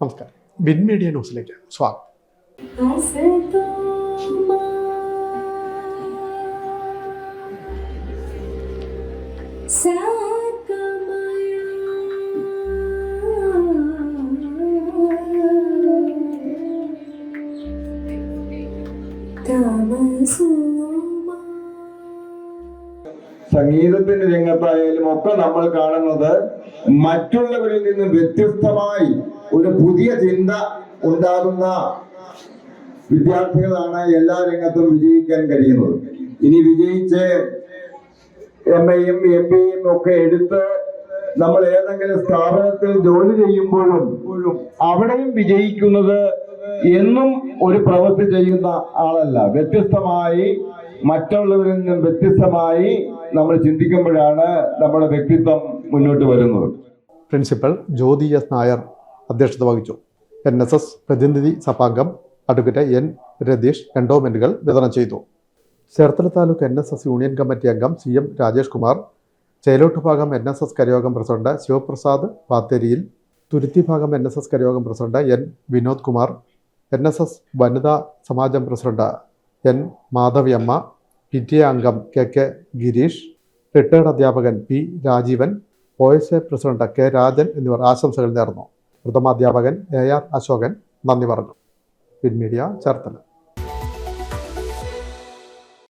നമസ്കാരം. Bin media ന്യൂസിലേക്ക് സ്വാഗതം. താമസൂ സംഗീതത്തിന്റെ രംഗത്തായാലും ഒക്കെ നമ്മൾ കാണുന്നത് മറ്റുള്ളവരിൽ നിന്ന് വ്യത്യസ്തമായി ഒരു പുതിയ ചിന്ത ഉണ്ടാകുന്ന വിദ്യാർത്ഥികളാണ് എല്ലാ രംഗത്തും വിജയിക്കാൻ കഴിയുന്നത്. ഇനി വിജയിച്ച് എം എയും എം പിയും ഒക്കെ എടുത്ത് നമ്മൾ ഏതെങ്കിലും സ്ഥാപനത്തിൽ ജോലി ചെയ്യുമ്പോഴും അവിടെയും വിജയിക്കുന്നത് എന്നും ഒരു പ്രവൃത്തി ചെയ്യുന്ന ആളല്ല. വ്യത്യസ്തമായി മറ്റുള്ളവരിൽ നിന്നും വ്യത്യസ്തമായി നമ്മൾ ചിന്തിക്കുമ്പോഴാണ് നമ്മുടെ വ്യക്തിത്വം മുന്നോട്ട് വരുന്നത്. പ്രിൻസിപ്പൽ ജ്യോതി എസ് നായർ അധ്യക്ഷത വഹിച്ചു. എൻ എസ് എസ് പ്രതിനിധി സഭാംഗം അഡ്വക്കേറ്റ് എൻ രതീഷ് എൻഡോമെന്റുകൾ വിതരണം ചെയ്തു. Cherthala taluk N S S union committee അംഗം സി എം രാജേഷ് കുമാർ ചേലോട്ട് ഭാഗം N S S കരയോഗം president Sivaprasad പാത്തേരിയിൽ തുരുത്തി ഭാഗം N S S കരയോഗം president N Vinod Kumar N S S Vanitha Samajam president N Madhaviyamma P T A അംഗം K K Girish retired അധ്യാപകൻ P Rajeevan O S A president K Rajan എന്നിവർ ആശംസകൾ നേർന്നു. പ്രഥമാധ്യാപകൻ A R Ashokan നന്ദി പറഞ്ഞു. പിൻമീഡിയ ചേർത്തല.